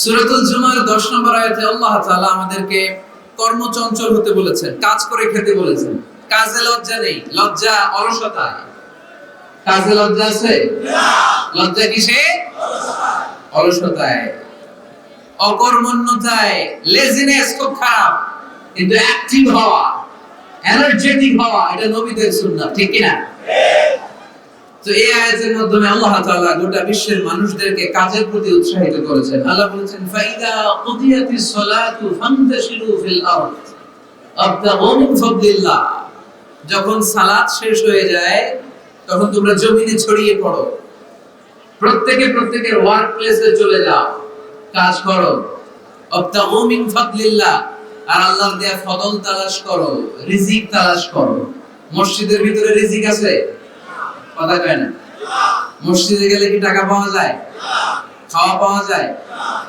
সূরাতুল জুমার 10 নম্বর আয়াতে আল্লাহ তাআলা আমাদেরকে কর্মচঞ্চল হতে বলেছেন, কাজ করে খেতে বলেছেন। কাজে লজ্জা নেই, লজ্জা অলসতা। কাজে লজ্জা আছে? লজ্জা কিসে? অলসতায়। অকর্মণ্যতায়। লেজিনেস খুব খারাপ, কিন্তু অ্যাক্টিভ হওয়া এনার্জেটিক হওয়া, এটা নবীদের সুন্নাহ ঠিক কি না তো এই আয়াতের মাধ্যমে আল্লাহ তাআলা গোটা বিশ্বের মানুষদেরকে কাজের প্রতি উৎসাহিত করেছেন। আল্লাহ বলেছেন, ফাইদা সালাতু ফান্তাশিরু ফিল আরদ আবতাগু মিন ফাদলিল্লাহ। যখন সালাত শেষ হয়ে যায়, তখন তোমরা জমিনে ছড়িয়ে পড়ো। প্রত্যেকে প্রত্যেকের ওয়ার্ক প্লেসে চলে যাও, কাজ করো। আবতাগু মিন ফাদলিল্লাহ, আর আল্লাহর দেয়া ফদল তালাশ করো, রিজিক তালাশ করো। মসজিদের ভিতরে রিজিক আছে? কথা কয় না মসজিদে গেলে কি টাকা পাওয়া যায়? খাওয়া পাওয়া যায়?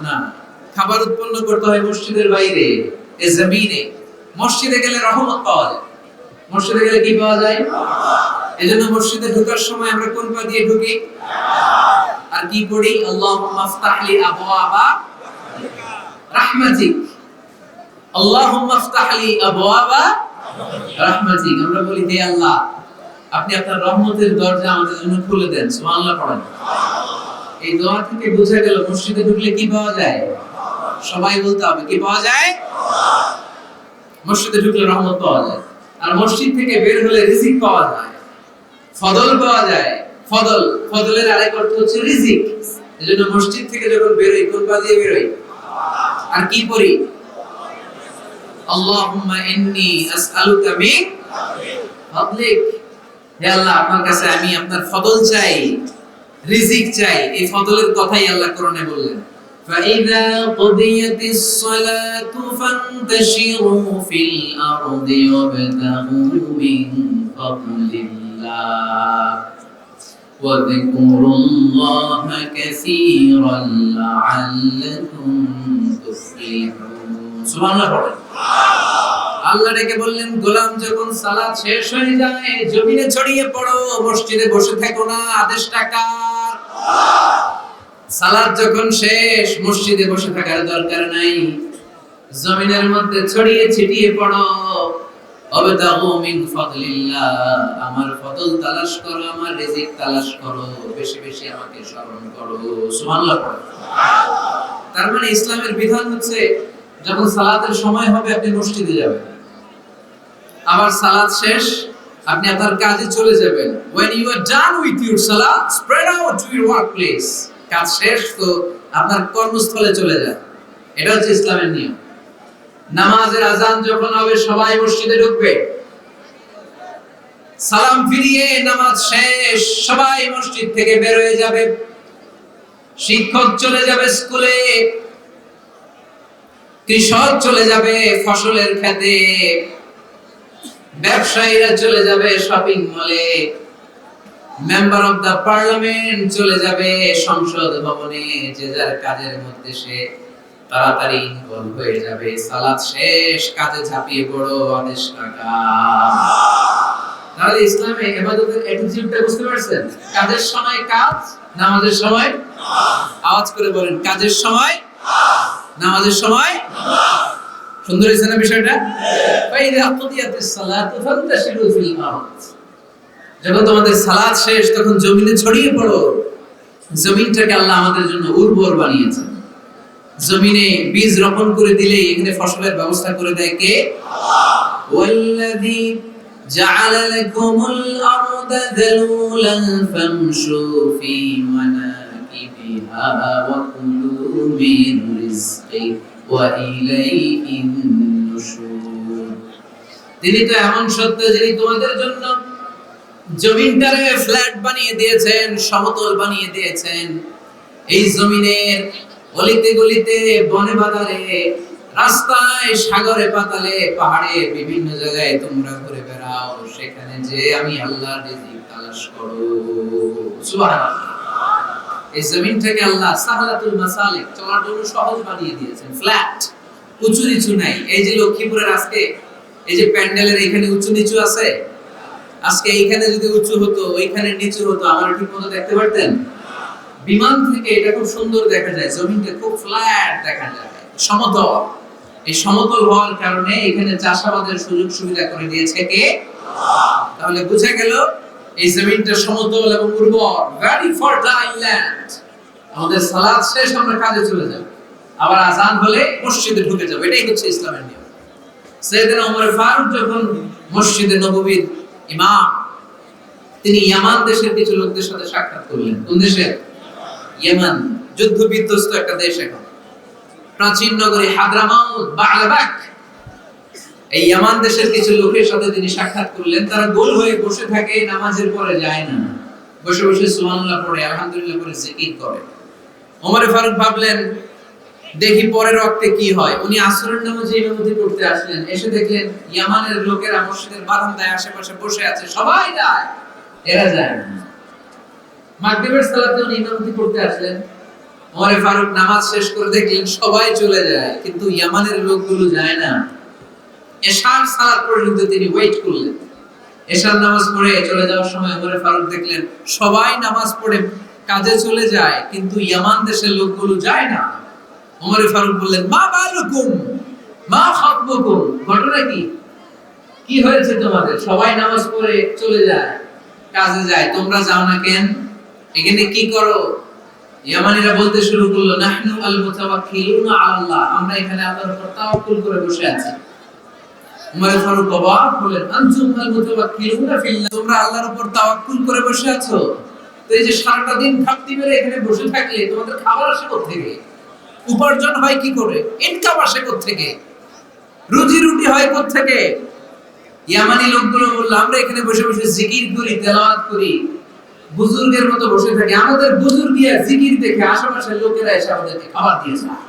না। খাবার উৎপন্ন করতে হয় মসজিদের বাইরে, এ জমিনে। মসজিদে গেলে রহমত পাওয়া যায়। মসজিদে গেলে কি পাওয়া যায়? এজন্য মসজিদে ঢোকার সময় আমরা কোন পা দিয়ে ঢুকি? আর কি পড়ি? আল্লাহুম্মা আবওয়াবা রাহমাতিক। আল্লাহুম্মা আবওয়াবা রাহমাতিক। আমরা বলি, হে আল্লাহ আপনি আপনার রহমতের দরজা আমাদের জন্য খুলে দেন, সুবহানাল্লাহ পড়েন। এই দোয়া থেকে বোঝা গেল, মসজিদে ঢুকলে কি পাওয়া যায়? সবাই বলতে হবে, কি পাওয়া যায়? মসজিদে ঢুকলে রহমত পাওয়া যায়। আর মসজিদ থেকে বের হলে রিজিক পাওয়া যায়। ফদল পাওয়া যায়। ফদল, ফদলের আরেক অর্থ হচ্ছে রিজিক। এজন্য মসজিদ থেকে যখন বেরোই, কোন পা দিয়ে বেরোই? আর কি পড়ি? আল্লাহুম্মা ইন্নী আসআলুকা মিন ফাদলিক। হে আল্লাহ আপনার কাছে আমি আপনার ফদল চাই রিজিক চাই এই ফদলের কথাই আল্লাহ কোরআনে বললেন فإذا قضيت الصلاة فانتشروا في الأرض وابتغوا من فضل الله واذكروا الله كثيرا لعلكم تفلحون سبحان الله আল্লাহ ডেকে বললেন, গোলাম যখন সালাত শেষ হয়ে যায়, জমিনে ছড়িয়ে পড়ো, মসজিদে বসে থাকো না সালাত যখন শেষ, মসজিদে বসে থাকার দরকার নাই। জমিনের মধ্যে ছড়িয়ে ছিটিয়ে পড়ো। আমার ফদল তালাশ করো, আমার রিজিক তালাশ করো, বেশি বেশি আমাকে স্মরণ করো। সুবহানাল্লাহ। তার মানে ইসলামের বিধান হচ্ছে, যখন সালাতের সময় হবে, আপনি মসজিদে যাবেন। আবার সালাত শেষ, আপনি আপনার কাজে চলে যাবেন। When you are done with your salat, spread out to your workplace কাজ শেষ তো আপনার কর্মস্থলে চলে যান। এটা হচ্ছে ইসলামের নিয়ম। নামাজের আজান যখন হবে, সবাই মসজিদে ঢুকবে। সালাম ফিরিয়ে নামাজ শেষ, সবাই মসজিদ থেকে বের হয়ে যাবে। শিক্ষক চলে যাবে স্কুলে। কৃষক চলে যাবে ফসলের খেতে। ব্যবসায়ীরা চলে যাবে শপিং মলে মেম্বার অফ দা পার্লামেন্ট চলে যাবে সংসদ ভবনে, যে যার কাজের মধ্যে সে তাড়াতাড়ি ইনভলভ হয়ে যাবে। সালাত শেষ, কাজে ঝাঁপিয়ে পড়ো আদেশ টাকা তাহলে ইসলামে ইবাদতের অ্যাটিটিউডটা বুঝতে পারছেন? কাজের সময় কাজ, নামাজের সময় আওয়াজ করে বলেন, কাজের সময় নামাজের সময় সুন্দর হয়েছে না বিষয়টা ফাইদা কুদিয়াতিস সালাতু ফান্তাশিরু ফিল আরদ যখন তোমাদের সালাত শেষ তখন জমিনে ছড়িয়ে পড়ো জমিনটাকে আল্লাহ আমাদের জন্য উর্বর বানিয়েছেন জমিনে বীজ রোপণ করে দিলে এখানে ফসলের ব্যবস্থা করে দেয় কে ওয়াল্লাযী جعل لكم الأرض ذلولا فامشوا في مناكبها وكلوا من رزقه وإليه النشور তিনি তো এমন সত্য যিনি তোমাদের জন্য জমিনটারে ফ্ল্যাট বানিয়ে দিয়েছেন, সমতল বানিয়ে দিয়েছেন। এই জমিনের অলিতে গলিতে, বনে বাদারে রাস্তায়, সাগরে পাতালে, পাহাড়ে বিভিন্ন জায়গায় তোমরা ঘুরে বেড়াও। সেখানে যে আমি আল্লাহর রিজিক তালাশ করো। সুবহানাল্লাহ। এই জমিনটাকে আল্লাহ সাহালাতুল মাসালিক চলার জন্য সহজ বানিয়ে দিয়েছেন। ফ্ল্যাট উঁচু নিচু নাই। এই যে লক্ষ্মীপুরের আজকে, এই যে প্যান্ডেলের এখানে উঁচু নিচু আছে? আজকে এইখানে যদি উঁচু হতো, ওইখানে নিচু হতো আমার ঠিক মতো দেখতে পারতেন? বিমান থেকে এটা খুব সুন্দর দেখা যায়, জমিনটা খুব ফ্ল্যাট দেখা যায়। সমতল। এই সমতল হওয়ার কারণে এখানে চাষাবাদের সুযোগ সুবিধা করে দিয়েছে কে? তাহলে বুঝা গেল এই জমিনটা সমতল এবং উর্বর ভেরি ফার্টাইল ল্যান্ড আমাদের সালাদ শেষ, আমরা কাজে চলে যাব। আবার আজান হলে মসজিদে ঢুকে যাব। এটাই হচ্ছে ইসলামের নিয়ম। সৈয়দনা ওমর ফারুক যখন মসজিদে নববীর ইমাম, তিনি ইয়ামান দেশের কিছু লোকদের সাথে সাক্ষাৎ করলেন। কোন দেশের ইয়ামান যুদ্ধ বিধ্বস্ত একটা দেশ এখন। প্রাচীন নগরী হাদরামাউত বাগলাবাক এই ইয়ামান দেশের কিছু লোকের সাথে তিনি সাক্ষাৎ করলেন, তারা গোল হয়ে বসে থাকে, নামাজের পরে যায় না। বসে বসে সুবহানাল্লাহ পড়ে, আলহামদুলিল্লাহ করে জিকির করে। ওমরে ফারুক ভাবলেন, দেখি পরের রক্তে কি হয়? উনি আসরের নামাজে ইমামতি করতে আসলেন। এসে দেখলেন, ইয়ামানের লোকেরা মসজিদের বারান্দায় আশেপাশে বসে আছে, সবাই যায়, এরা যায় না। মাগরিবের সালাতে উনি ইমামতি করতে আসলেন। ওমরে ফারুক নামাজ শেষ করে দেখলেন, সবাই চলে যায়, কিন্তু ইয়ামানের লোকগুলো যায় না। এশার সালাত পর্যন্ত তিনি ওয়েট করলেন। এশার নামাজ পড়ে চলে যাওয়ার সময় ওমরে ফারুক দেখলেন, সবাই নামাজ পড়ে কাজে চলে যায়, কিন্তু ইয়ামান দেশের লোকগুলো যায় না। ওমরে ফারুক বললেন, মা বালুকুম, মা খাতবুকুম। ঘটনা কি? কি হয়েছে তোমাদের? সবাই নামাজ পড়ে চলে যায়, কাজে যায়। তোমরা যাও না কেন? এখানে কি করো? ইয়ামানিরা বলতে শুরু করল, নাহনু আল মুতাওয়াক্কিলুনা আল্লাহ আমরা এখানে আল্লাহর উপর তাওয়াক্কুল করে বসে আছি। ফারুক আল মুতাওয়াক্কিলুনা তোমরা আল্লাহর উপর তাওয়াক্কুল করে বসে আছো। তো এই যে সারাটা দিন এখানে বসে থাকলে তোমাদের খাবার আসে থেকে উপার্জন হয় কি করে? ইনকাম আসে থেকে রুজি রুটি হয় থেকে ইয়ামানি লোকগুলো বলল, আমরা এখানে বসে বসে জিকির করি, তেলাওয়াত করি। বুজুর্গের মতো বসে থাকি। আমাদের বুজুর্গিয়া জিকির দেখে আশেপাশের লোকেরা এসে আমাদেরকে খাবার দিয়ে যায়।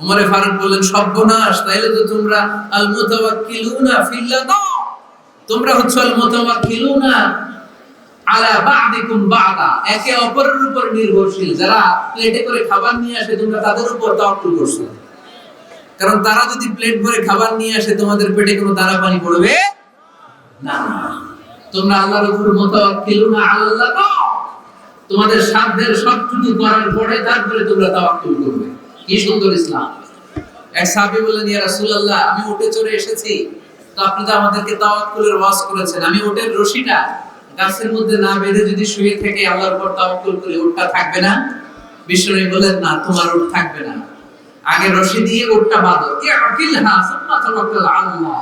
উমরে ফারুক বললেন, সর্বনাশ, তাইলে তো তোমরা আল মুতাওয়াক্কিলুনা ফিল্লাহ তোমরা হচ্ছে আল মুতাওয়াক্কিলুনা আলা বাদিকুম বাদা। একে অপরের উপর নির্ভরশীল। যারা প্লেটে করে খাবার নিয়ে আসে, তোমরা তাদের উপর তাওয়াক্কুল করছ। কারণ তারা যদি প্লেট ভরে খাবার নিয়ে আসে, তোমাদের পেটে কোনো দানা পানি পড়বে না। তোমরা আল্লাহর উপর মুতাওয়াক্কিলুনা আল্লাহ তোমাদের সাধ্যের সবটুকু করার পরে তারপরে তোমরা তাওয়াক্কুল করবে। কি সুন্দর ইসলাম। এক সাহাবী বললেন, ইয়া রাসূলুল্লাহ, আমি উঠে চড়ে এসেছি। তো আপনি তো আমাদেরকে তাওয়াক্কুলের ওয়াজ করেছেন। আমি উটের রশিটা গাছের মধ্যে না বেঁধে যদি শুয়ে থেকে আল্লাহর উপর তাওয়াক্কুল করি, উটটা থাকবে না? বিষ্ণু বলেন না, তোমার উট থাকবে না। আগে রশি দিয়ে উটটা বাঁধো। কি আকিল হা সুম্মা তাওয়াক্কাল আল্লাহ।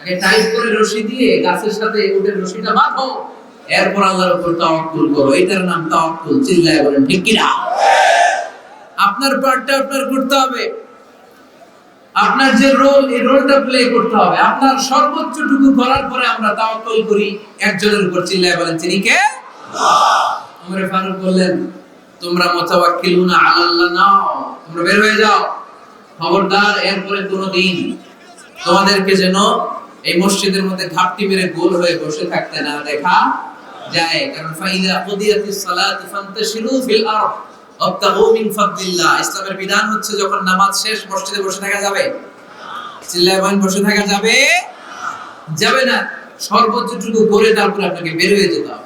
আগে টাইট করে রশি দিয়ে গাছের সাথে উটের রশিটা বাঁধো। এরপর আল্লাহর উপর তাওয়াক্কুল করো। এটার নাম তাওয়াক্কুল। চিল্লায় বলেন, ঠিক কি না আপনার পার্টটা আপনার করতে হবে। আপনার যে রোল এই রোলটা প্লে করতে হবে। আপনার সর্বোচ্চটুকু করার পরে আমরা তাওয়াক্কুল করি একজনের উপর চিল্লায় বলেন, তিনি কে? ওমরে ফারুক বললেন, তোমরা মুতাওয়াক্কিলুনা আলাল্লাহ নাও, তোমরা বের হয়ে যাও। খবরদার, এরপরে কোনোদিন তোমাদেরকে যেন এই মসজিদের মধ্যে ঘাপটি মেরে গোল হয়ে বসে থাকতে না দেখা যায়। কারণ ফাইদা কুদিয়াতিস সালাত ফান্তাশিরু ফিল আরদ। ওয়াবতাগু মিন ফাদলিল্লাহ। ইসলামের বিধান হচ্ছে যখন নামাজ শেষ, মসজিদে বসে থাকা যাবে? চিল্লায় বলেন, বসে থাকা যাবে? যাবে না। সর্বোচ্চটুকু করে তারপর আপনাকে বের হয়ে যেতে হবে।